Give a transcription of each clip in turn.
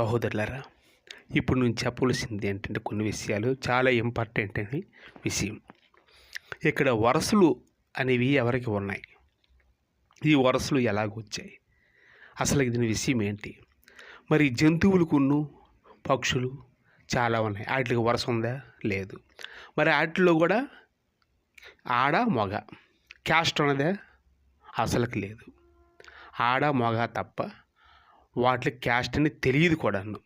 సహోదరులరా ఇప్పుడు నేను చెప్పవలసింది ఏంటంటే కొన్ని విషయాలు. చాలా ఇంపార్టెంట్ అని విషయం. ఇక్కడ వరసలు అనేవి ఎవరికి ఉన్నాయి? ఈ వరసలు ఎలాగ వచ్చాయి? అసలు దీని విషయం ఏంటి? మరి జంతువులకును పక్షులు చాలా ఉన్నాయి. వాటికి వరస ఉందా? లేదు. మరి వాటిలో కూడా ఆడ మగ. క్యాస్ట్ ఉన్నదే? అసలుకి లేదు. ఆడ మగ తప్ప వాటికి క్యాస్ట్ అని తెలియదు కూడాను.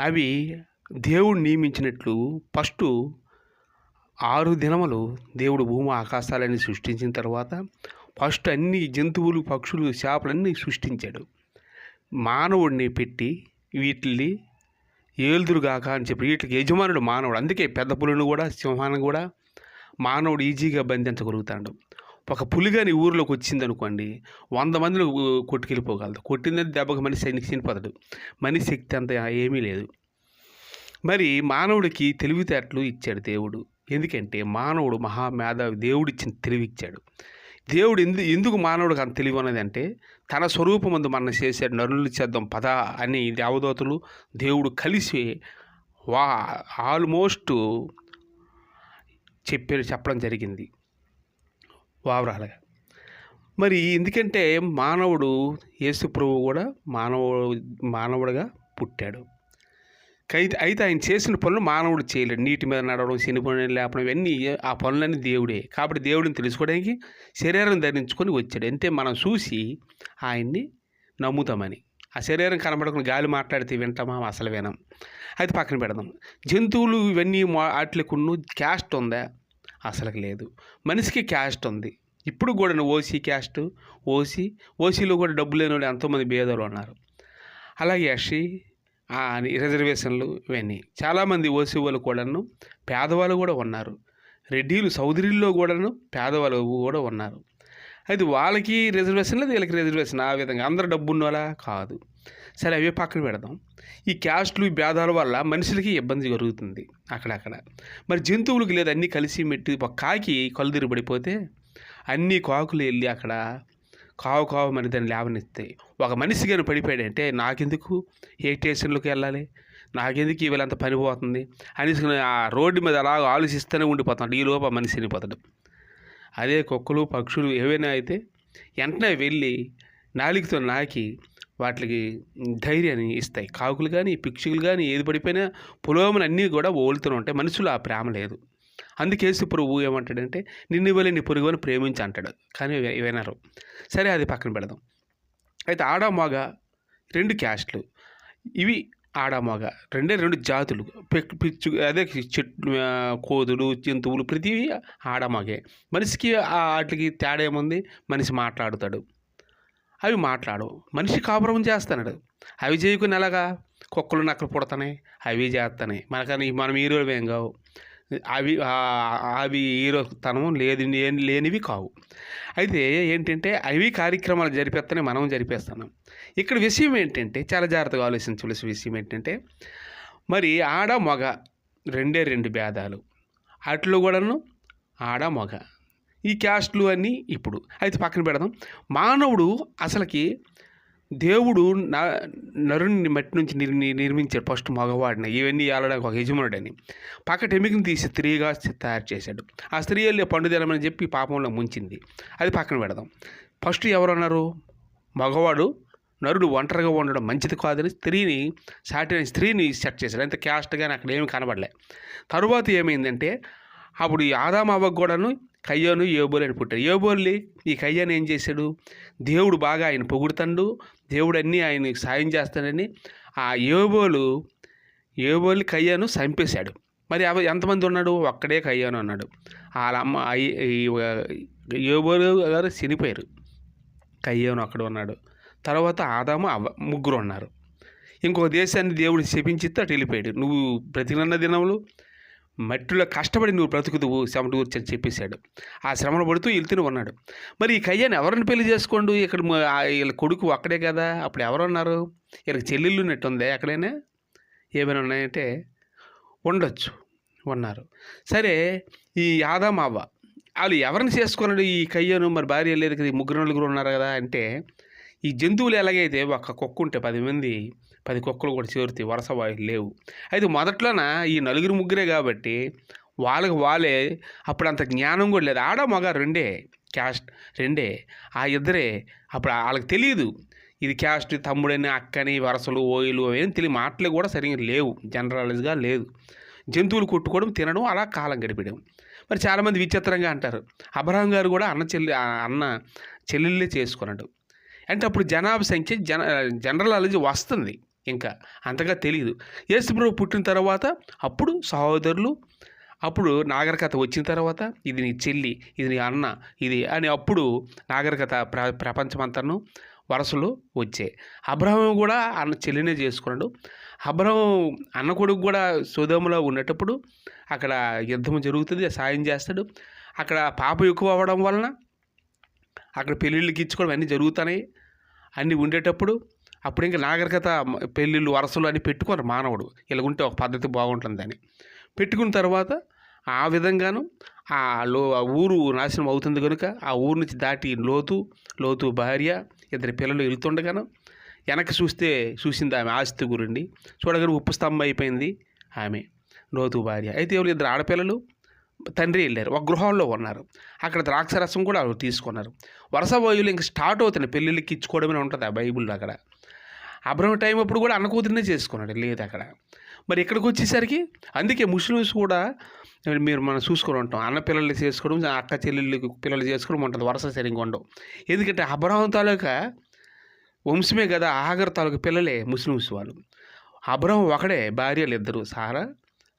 అవి దేవుడు నియమించినట్లు ఫస్ట్ ఆరు దినములు దేవుడు భూమి ఆకాశాలని సృష్టించిన తర్వాత ఫస్ట్ అన్ని జంతువులు పక్షులు చేపలన్నీ సృష్టించాడు. మానవుడిని పెట్టి వీటిని ఏలుదురుగాక అని చెప్పి వీటికి యజమానుడు మానవుడు. అందుకే పెద్ద పులిని కూడా సింహాన్ని కూడా మానవుడు ఈజీగా బంధించగలుగుతాడు. ఒక పులిగాని ఊరిలోకి వచ్చింది అనుకోండి వంద మందిని కొట్టుకెళ్ళిపోగలదు. కొట్టిందని దెబ్బకి మనిషి చని- చనిపోతాడు. మనిషి శక్తి అంత ఏమీ లేదు. మరి మానవుడికి తెలివితేటలు ఇచ్చాడు దేవుడు. ఎందుకంటే మానవుడు మహామేధావి దేవుడు ఇచ్చిన తెలివి ఇచ్చాడు దేవుడు ఎందు ఎందుకు మానవుడికి అంత తెలివి అన్నది అంటే తన స్వరూపమందు మనం చేశాడు నరులు చేద్దాం పద అని దేవదూతలు దేవుడు కలిసి వా ఆల్మోస్ట్ చెప్పారు చెప్పడం జరిగింది. వావరాలుగా. మరి ఎందుకంటే మానవుడు యేసు ప్రభు కూడా మానవ మానవుడిగా పుట్టాడు. అయితే అయితే ఆయన చేసిన పనులు మానవుడు చేయలేడు. నీటి మీద నడవడం శనిపోయిన లేపడం ఇవన్నీ ఆ పనులన్నీ దేవుడే. కాబట్టి దేవుడిని తెలుసుకోవడానికి శరీరం ధరించుకొని వచ్చాడు. అంటే మనం చూసి ఆయన్ని నమ్ముతామని. ఆ శరీరం కనబడకుండా గాలి మాట్లాడితే వింటామా? అసలు వినం. అది పక్కన పెడదాం. జంతువులు ఇవన్నీ వాటికున్న క్యాస్ట్ ఉందా? అసలు లేదు. మనిషికి క్యాస్ట్ ఉంది. ఇప్పుడు కూడా ఓసీ క్యాస్ట్ ఓసీ ఓసీలో కూడా డబ్బు లేని వాళ్ళు ఎంతోమంది భేదాలు ఉన్నారు. అలాగే ఎస్సీ రిజర్వేషన్లు ఇవన్నీ. చాలామంది ఓసీ వాళ్ళు కూడాను పేదవాళ్ళు కూడా ఉన్నారు. రెడ్డీలు సౌదరిల్లో కూడాను పేదవాళ్ళు కూడా ఉన్నారు. అయితే వాళ్ళకి రిజర్వేషన్ లేదు వీళ్ళకి రిజర్వేషన్ ఆ విధంగా. అందరు డబ్బు ఉన్నవాళ్ళ కాదు. సరే అవే పక్కన పెడదాం. ఈ క్యాస్ట్లు ఈ భేదాల వల్ల మనుషులకి ఇబ్బంది జరుగుతుంది అక్కడక్కడ. మరి జంతువులకు లేదు అన్నీ కలిసి మెట్టి ఒక కాకి కళ్ళు పడిపోతే అన్ని కాకులు వెళ్ళి అక్కడ కావు కావు మరి దాన్ని లేవనెత్తాయి ఒక మనిషి కానీ పడిపోయాడంటే నాకెందుకు? ఏ స్టేషన్లోకి వెళ్ళాలి? నాకెందుకు వీళ్ళంత పని పోతుంది? అనేసి ఆ రోడ్డు మీద అలా ఆలోచిస్తూనే ఉండిపోతాడు. ఈ లోపు ఆ మనిషి చనిపోతాడు. అదే కుక్కలు పక్షులు ఏవైనా అయితే వెంటనే వెళ్ళి నాలికతో నాకి వాటికి ధైర్యాన్ని ఇస్తాయి. కాకులు కానీ పిక్షులు కానీ ఏది పడిపోయినా పులోములు అన్నీ కూడా ఓలుతూనే ఉంటాయి. మనుషులు ఆ ప్రేమ లేదు. అందుకే ప్రభు ఏమంటాడంటే నిన్ను ఇవ్వలే నీ పొరుగుని ప్రేమించి అంటాడు. కానీ వినరు సరే అది పక్కన పెడదాం. అయితే ఆడ మగ రెండు క్యాస్ట్లు. ఇవి ఆడ మగ రెండే రెండు జాతులు. పిచ్చు అదే చెట్లు కోతులు జంతువులు ప్రతివి ఆడ మగే. మనిషికి వాటికి తేడా ఏముంది? మనిషి మాట్లాడుతాడు. అవి మాట్లాడవు మనిషి కాపురం చేస్తున్నాడు. అవి చేయకుని ఎలాగా? కుక్కలు నక్కలు పుడతాయి అవి చేస్తున్నాయి. మనకని మనం హీరోలు ఏం కావు. అవి అవి హీరోతనం లేదు లేని- లేనివి కావు. అయితే ఏంటంటే అవి కార్యక్రమాలు జరిపేస్తేనే మనం జరిపేస్తున్నాం. ఇక్కడ విషయం ఏంటంటే చాలా జాగ్రత్తగా ఆలోచించవలసిన విషయం ఏంటంటే మరి ఆడ మగ రెండే రెండు భేదాలు. అట్లు కూడాను ఆడ మగ. ఈ క్యాస్ట్లు అన్నీ ఇప్పుడు. అయితే పక్కన పెడదాం. మానవుడు అసలుకి దేవుడు నా నరుని మట్టి నుంచి నిర్మి నిర్మించాడు ఫస్ట్ మగవాడిని. ఇవన్నీ ఆడడానికి ఒక యజమానుడని. పక్క ఎమికని తీసి స్త్రీగా తయారు చేశాడు. ఆ స్త్రీ వెళ్ళి పండు తినమని చెప్పి పాపంలో ముంచింది. అది పక్కన పెడదాం. ఫస్ట్ ఎవరు అన్నారు మగవాడు నరుడు ఒంటరిగా ఉండడం మంచిది కాదని స్త్రీని సాటిన స్త్రీని సెట్ చేశాడు. అంత క్యాస్ట్ కానీ అక్కడ ఏమి కనబడలే. తరువాత ఏమైందంటే అప్పుడు ఈ ఆదాం కూడాను కయ్యోను యోబోలు అని పుట్టాడు. యోబోల్ని ఈ కయ్యాను ఏం చేశాడు? దేవుడు బాగా ఆయన పొగుడుతాడు. దేవుడు అన్నీ ఆయన సాయం చేస్తాడని ఆ యోబోలు యోబోలు కయ్యాను చంపేశాడు. మరి అవ ఎంతమంది ఉన్నాడు? ఒక్కడే కయ్యాను అన్నాడు వాళ్ళ అమ్మ యోబోలు గారు చనిపోయారు. కయ్యాను అక్కడ ఉన్నాడు. తర్వాత ఆదాము అవ్వ ముగ్గురు ఉన్నారు. ఇంకో దేశాన్ని దేవుడు శపించితే అటు వెళ్ళిపోయాడు. నువ్వు బ్రతికినన్న దినములు మట్టిలో కష్టపడి నువ్వు బ్రతుకుదువు చెమట ఊర్చి అని చెప్పేశాడు. ఆ శ్రమను పడుతూ వెళ్తూనే ఉన్నాడు. మరి ఈ కయ్యాన్ని ఎవరిని పెళ్ళి చేసుకోండు? ఇక్కడ వీళ్ళ కొడుకు అక్కడే కదా? అప్పుడు ఎవరున్నారు? వీళ్ళకి చెల్లెళ్ళు ఉన్నట్టు ఉందే ఎక్కడైనా? ఏమైనా ఉన్నాయంటే ఉండొచ్చు ఉన్నారు. సరే ఈ యాదమావ వాళ్ళు ఎవరిని చేసుకున్నాడు ఈ కయ్యను మరి భార్య లేదు కదా ఈ ముగ్గురు నలుగురు ఉన్నారు కదా అంటే ఈ జంతువులు ఎలాగైతే ఒక కుక్క ఉంటే పది మంది పది కుక్కలు కూడా చేరుతాయి వరుస లేవు. అయితే మొదట్లోన ఈ నలుగురు ముగ్గురే కాబట్టి వాళ్ళకి వాళ్ళే అప్పుడు అంత జ్ఞానం కూడా లేదు. ఆడ మగ రెండే క్యాస్ట్ రెండే. ఆ ఇద్దరే అప్పుడు వాళ్ళకి తెలియదు ఇది క్యాస్ట్ తమ్ముడని అక్కని వరసలు ఓయిలు అవేం తెలియ మాటలు కూడా సరిగ్గా లేవు. జనరల్గా లేదు. జంతువులు కొట్టుకోవడం తినడం అలా కాలం గడిపడం మరి చాలామంది విచిత్రంగా అంటారు. అబ్రహం గారు కూడా అన్న చెల్లి ఆ అన్న చెల్లెళ్ళే చేసుకున్నాడు. అంటే అప్పుడు జనాభా సంఖ్య జన జనరల్ నాలెడ్జ్ వస్తుంది. ఇంకా అంతగా తెలియదు యేసుప్రభు పుట్టిన తర్వాత అప్పుడు సహోదరులు అప్పుడు నాగరికత వచ్చిన తర్వాత ఇది నీ చెల్లి ఇది నీ అన్న ఇది అని అప్పుడు నాగరికత ప్ర ప్రపంచమంతను వరసలు వచ్చాయి అబ్రహం కూడా అన్న చెల్లినే చేసుకున్నాడు. అబ్రహం అన్న కొడుకు కూడా సోదములో ఉండేటప్పుడు అక్కడ యుద్ధం జరుగుతుంది సాయం చేస్తాడు. అక్కడ పాప ఎక్కువ అవ్వడం వలన అక్కడ పెళ్ళిళ్ళకి ఇచ్చుకోవడం అన్నీ జరుగుతున్నాయి. అన్నీ ఉండేటప్పుడు అప్పుడు ఇంకా నాగరికత పెళ్ళిళ్ళు వరసలు అని పెట్టుకోరు మానవుడు. ఇలాగుంటే ఒక పద్ధతి బాగుంటుందని పెట్టుకున్న తర్వాత ఆ విధంగాను ఆ లో ఆ ఊరు నాశనం అవుతుంది కనుక ఆ ఊరు నుంచి దాటి లోతు లోతు భార్య ఇద్దరు పిల్లలు వెళ్తుండగాను వెనక్కి చూస్తే చూసింది ఆమె ఆస్తి గురండి. చూడగానే ఉప్పు స్తంభం అయిపోయింది ఆమె లోతు భార్య. అయితే ఎవరు? ఇద్దరు ఆడపిల్లలు తండ్రి వెళ్ళారు. ఒక గృహంలో ఉన్నారు. అక్కడ ద్రాక్షరసం కూడా తీసుకున్నారు. వరుస వయులు ఇంక స్టార్ట్ అవుతున్నాయి. పెళ్ళిళ్ళకి ఇచ్చుకోవడమే ఉంటుంది ఆ బైబిల్లో అక్కడ. అబ్రహం టైం అప్పుడు కూడా అన్న కూతురినే చేసుకున్నాడు లేదు అక్కడ. మరి ఇక్కడికి వచ్చేసరికి? అందుకే ముస్లిమ్స్ కూడా మీరు మనం చూసుకొని ఉంటాం. అన్న పిల్లలు చేసుకోవడం అక్క చెల్లెళ్ళు పిల్లలు చేసుకోవడం ఉంటుంది వరుస సరిగ్గా ఉండవు. ఎందుకంటే అబ్రహం తాలూకా వంశమే కదా ఆగర్ తాలూకా పిల్లలే ముస్లిమ్స్ వాళ్ళు. అబ్రహం ఒకడే భార్యలు ఇద్దరు సారా?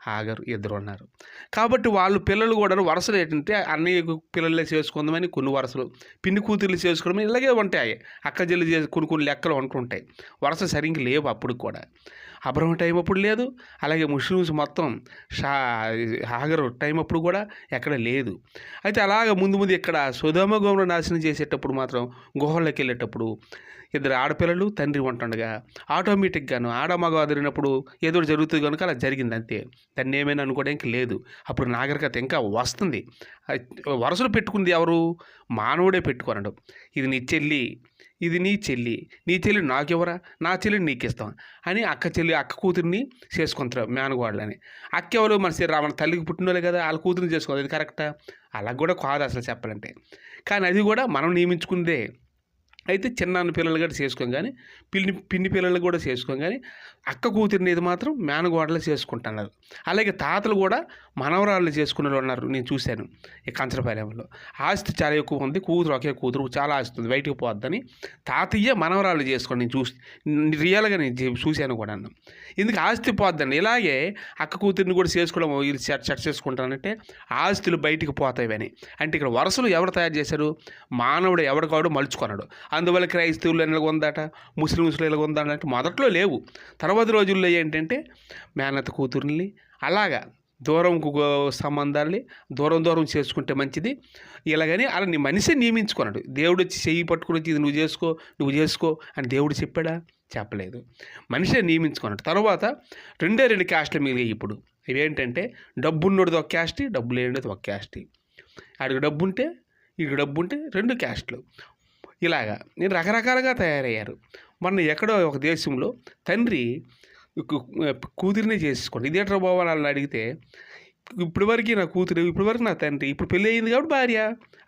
ఆగర్ ఇద్దరు ఉన్నారు. కాబట్టి వాళ్ళు పిల్లలు కూడా వరుసలు ఏంటంటే అన్నయ్య పిల్లలే చేసుకుందామని కొన్ని వరుసలు పిన్ని కూతుర్లు చేసుకోవడం ఇలాగే ఉంటాయి. అక్క చెల్లి చేసి కొన్ని కొన్ని లెక్కలు ఉంటుంటాయి వరుస సరిగ్గా లేవు అప్పుడు కూడా. అబ్రహం టైం అప్పుడు లేదు. అలాగే ముస్లిమ్స్ మొత్తం షా హాగర్ టైం అప్పుడు కూడా ఎక్కడ లేదు. అయితే అలాగ ముందు ముందు ఇక్కడ సుధమ గోమను నాశనం చేసేటప్పుడు మాత్రం గుహల్లోకి వెళ్ళేటప్పుడు ఇద్దరు ఆడపిల్లలు తండ్రి ఉంటుండగా ఆటోమేటిక్గాను ఆడ మగ అదిరినప్పుడు ఏదో జరుగుతుంది కనుక అలా జరిగింది అంతే. దాన్ని ఏమైనా అనుకోవడానికి లేదు. అప్పుడు నాగరికత ఇంకా వస్తుంది. వరుసలు పెట్టుకుంది ఎవరు? మానవుడే పెట్టుకోనడు. ఇది నీ చెల్లి. ఇది నీ చెల్లి. నీ చెల్లి నాకెవరా? నా చెల్లిని నీకు ఇస్తాం అని అక్క చెల్లి అక్క కూతురిని చేసుకుంటారు మేనగోడలని అక్క ఎవరు మన శ్రీ రావణ తల్లికి పుట్టినోళ్ళు కదా వాళ్ళ కూతురుని చేసుకోవాలి. అది కరెక్టా? అలా కూడా కాదు అసలు చెప్పాలంటే. కానీ అది కూడా మనం నియమించుకుందే అయితే చిన్నాన్న పిల్లలు కూడా చేసుకోం కానీ పిన్ని పిన్ని పిల్లలు కూడా చేసుకోం కానీ అక్క కూతురిని ఇది మాత్రం మేనగోడలు చేసుకుంటున్నారు. అలాగే తాతలు కూడా మనవరాళ్ళు చేసుకునే వాళ్ళు ఉన్నారు. నేను చూశాను ఈ కంచరపాలెంలో ఆస్తి చాలా ఎక్కువ ఉంది కూతురు ఒకే కూతురు చాలా ఆస్తి ఉంది బయటకు పోద్దని తాతయ్య మనవరాళ్ళు చేసుకొని నేను చూసి రియల్గా నేను చూశాను కూడా అన్న. ఎందుకు ఆస్తి పోద్దండి? ఇలాగే అక్క కూతురిని కూడా చేసుకోవడం వీళ్ళు చెట్ సెట్ చేసుకుంటానంటే ఆస్తులు బయటికి పోతాయని అంటే ఇక్కడ వరుసలు ఎవరు తయారు చేశారు? మానవుడు ఎవడికాడు మలుచుకున్నాడు అందువల్ల క్రైస్తవులు ఎలాగ ఉందట? ముస్లిం ఎలాగ ఉందట అంటే మొదట్లో లేవు. తర్వాత రోజుల్లో ఏంటంటే మేనత కూతుర్ని అలాగా దూరంకు సంబంధాల్ని దూరం దూరం చేసుకుంటే మంచిది. ఇలాగని అలా నీ మనిషి నియమించుకున్నాడు. దేవుడు వచ్చి చెయ్యి పట్టుకుని వచ్చి ఇది నువ్వు చేసుకో నువ్వు చేసుకో అని దేవుడు చెప్పాడా? చెప్పలేదు. మనిషే నియమించుకున్నాడు. తర్వాత రెండే రెండు క్యాస్ట్లు మిగిలినాయి ఇప్పుడు. ఇవేంటంటే డబ్బున్నోడిది ఒక క్యాస్ట్ డబ్బు లేనిది ఒక క్యాస్ట్. ఆడికి డబ్బు ఉంటే ఇక డబ్బు ఉంటే రెండు క్యాస్ట్లు. ఇలాగా. నేను రకరకాలుగా తయారయ్యారు. మొన్న ఎక్కడో ఒక దేశంలో తండ్రి కూతురినే చేసుకోండి. ఇదేట్రా బాబు వాళ్ళు అడిగితే ఇప్పటి వరకు నా కూతురు ఇప్పటి వరకు నా తండ్రి ఇప్పుడు పెళ్ళి అయింది కాబట్టి భార్య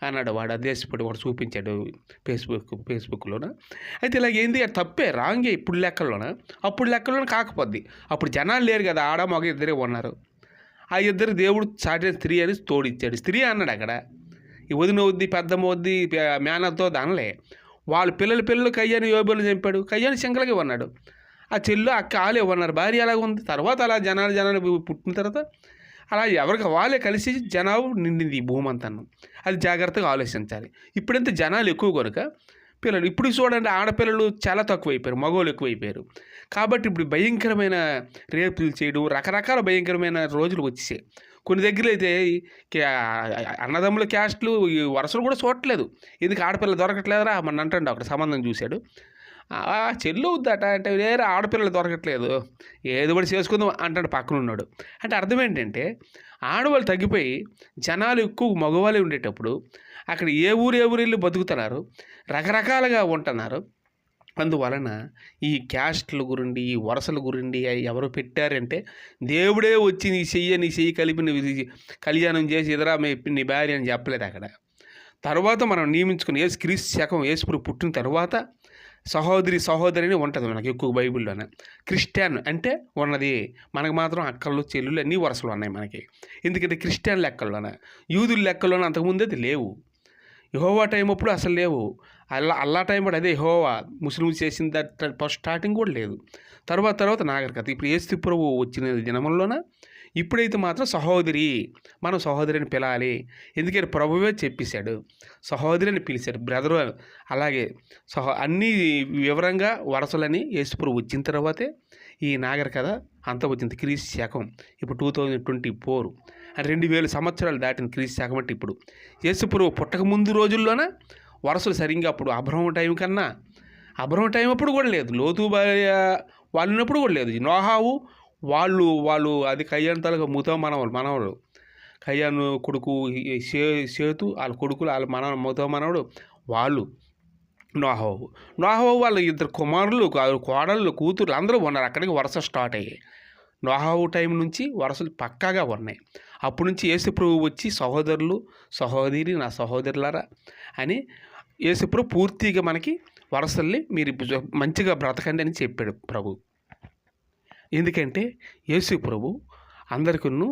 అన్నాడు. వాడు ఆ దేశపడి వాడు చూపించాడు ఫేస్బుక్ ఫేస్బుక్లోన. అయితే ఇలాగ ఏంది అది తప్పే రాంగే ఇప్పుడు లెక్కల్లోన. అప్పుడు లెక్కల్లోన కాకపోద్ది. అప్పుడు జనాలు లేరు కదా ఆడ మగ ఇద్దరే ఉన్నారు. ఆ ఇద్దరు దేవుడు సాటిన స్త్రీ అని తోడిచ్చాడు. స్త్రీ అన్నాడు అక్కడ. ఈ వదిన వద్ది పెద్దమ్మ వద్ది మేనతో అనలే. వాళ్ళ పిల్లల పిల్లలు కయ్యాని యోబులు చంపాడు. కయ్యాని శంకలకి ఉన్నాడు. ఆ చెల్లు అక్క ఆలే ఇవ్వన్నారు భార్య అలాగ ఉంది? తర్వాత అలా జనాలు జనాలు పుట్టిన తర్వాత అలా ఎవరికి వాళ్ళే కలిసి జనాభా నిండింది ఈ భూమి అంతాను. అది జాగ్రత్తగా ఆలోచించాలి. ఇప్పుడంతా జనాలు ఎక్కువ కనుక పిల్లలు ఇప్పుడు చూడండి ఆడపిల్లలు చాలా తక్కువైపోయారు మగవాళ్ళు ఎక్కువైపోయారు. కాబట్టి ఇప్పుడు భయంకరమైన రేపులు చేయడం రకరకాల భయంకరమైన రోజులు వచ్చేసాయి. కొన్ని దగ్గర అయితే అన్నదమ్ముల క్యాస్ట్లు ఈ వరుసలు కూడా చూడట్లేదు. ఎందుకు ఆడపిల్ల దొరకట్లేదురా? మన అంటాడు అక్కడ సంబంధం చూశాడు. చెల్లు వద్దట అంటే వేరే ఆడపిల్లలు దొరకట్లేదు. ఏది కూడా చేసుకుందాం అంటాడు పక్కన ఉన్నాడు. అంటే అర్థం ఏంటంటే ఆడవాళ్ళు తగ్గిపోయి జనాలు ఎక్కువ మగవాళ్ళే ఉండేటప్పుడు అక్కడ ఏ ఊరు ఏ ఊరు వెళ్ళి బతుకుతున్నారు? రకరకాలుగా ఉంటున్నారు. అందువలన ఈ క్యాస్ట్ల గురించి ఈ వరసల గురించి అవి ఎవరు పెట్టారంటే దేవుడే వచ్చి నీ చెయ్యి నీ చెయ్యి కలిపి నువ్వు కళ్యాణం చేసి ఎదురా నీ భార్య అని చెప్పలేదు అక్కడ. తర్వాత మనం నియమించుకుని ఏసు క్రీస్తు శకం ఏసుపురు పుట్టిన తర్వాత సహోదరి సహోదరిని ఉంటుంది మనకి ఎక్కువ బైబిల్లోనే. క్రిస్టియన్ అంటే ఉన్నది. మనకు మాత్రం అక్కలు చెల్లులు అన్నీ వరుసలు ఉన్నాయి మనకి. ఎందుకంటే క్రిస్టియన్ లెక్కల్లోనే. యూదుల లెక్కల్లోనే అంతకుముందు అది లేవు. యహోవా టైం అప్పుడు అసలు లేవు. అల్లా అల్లా టైం కూడా అదే హోవా ముస్లిమ్స్ చేసిన ఫస్ట్ స్టార్టింగ్ కూడా లేదు. తర్వాత తర్వాత నాగరికత. ఇప్పుడు ఏసు ప్రభు వచ్చిన దినముల్లోన ఇప్పుడైతే మాత్రం సహోదరి మనం సహోదరిని పిలాలి. ఎందుకంటే ప్రభువే చెప్పేశాడు. సహోదరి అని పిలిచాడు. బ్రదరు అలాగే సహో అన్ని వివరంగా వరసలని యేసుప్రభు వచ్చిన తర్వాతే ఈ నాగరికత అంత వచ్చింది. క్రీస్తు శకం. ఇప్పుడు టూ థౌజండ్ ట్వంటీ ఫోర్ రెండు వేల సంవత్సరాలు దాటిన క్రీస్తు శకం అంటే ఇప్పుడు. యేసుప్రభు పుట్టక ముందు రోజుల్లోన వరుసలు సరిగ్గా అప్పుడు అబ్రహం టైం కన్నా అబ్రహం టైం అప్పుడు కూడా లేదు. లోతు భార్య వాళ్ళు ఉన్నప్పుడు కూడా లేదు. నోహావు వాళ్ళు వాళ్ళు అది కయ్యాన్ తలక మూతో మనవాళ్ళు మనవాళ్ళు కయ్యాను కొడుకు సే సేతు వాళ్ళ కొడుకులు వాళ్ళ మన మూతో మనవడు వాళ్ళు. నోహవు. నోహవు వాళ్ళ ఇద్దరు కుమారులు కోడళ్ళు కూతురు అందరూ ఉన్నారు. అక్కడికి వరుస స్టార్ట్ అయ్యాయి. నోహావు టైం నుంచి వరుసలు పక్కాగా ఉన్నాయి. అప్పటి నుంచి యేసుప్రభు వచ్చి సహోదరులు సహోదరి నా సహోదరులారా అని యేసుప్రభు పూర్తిగా మనకి వరసల్ని మీరు మంచిగా బ్రతకండి అని చెప్పాడు ప్రభు. ఎందుకంటే యేసు ప్రభు అందరికీ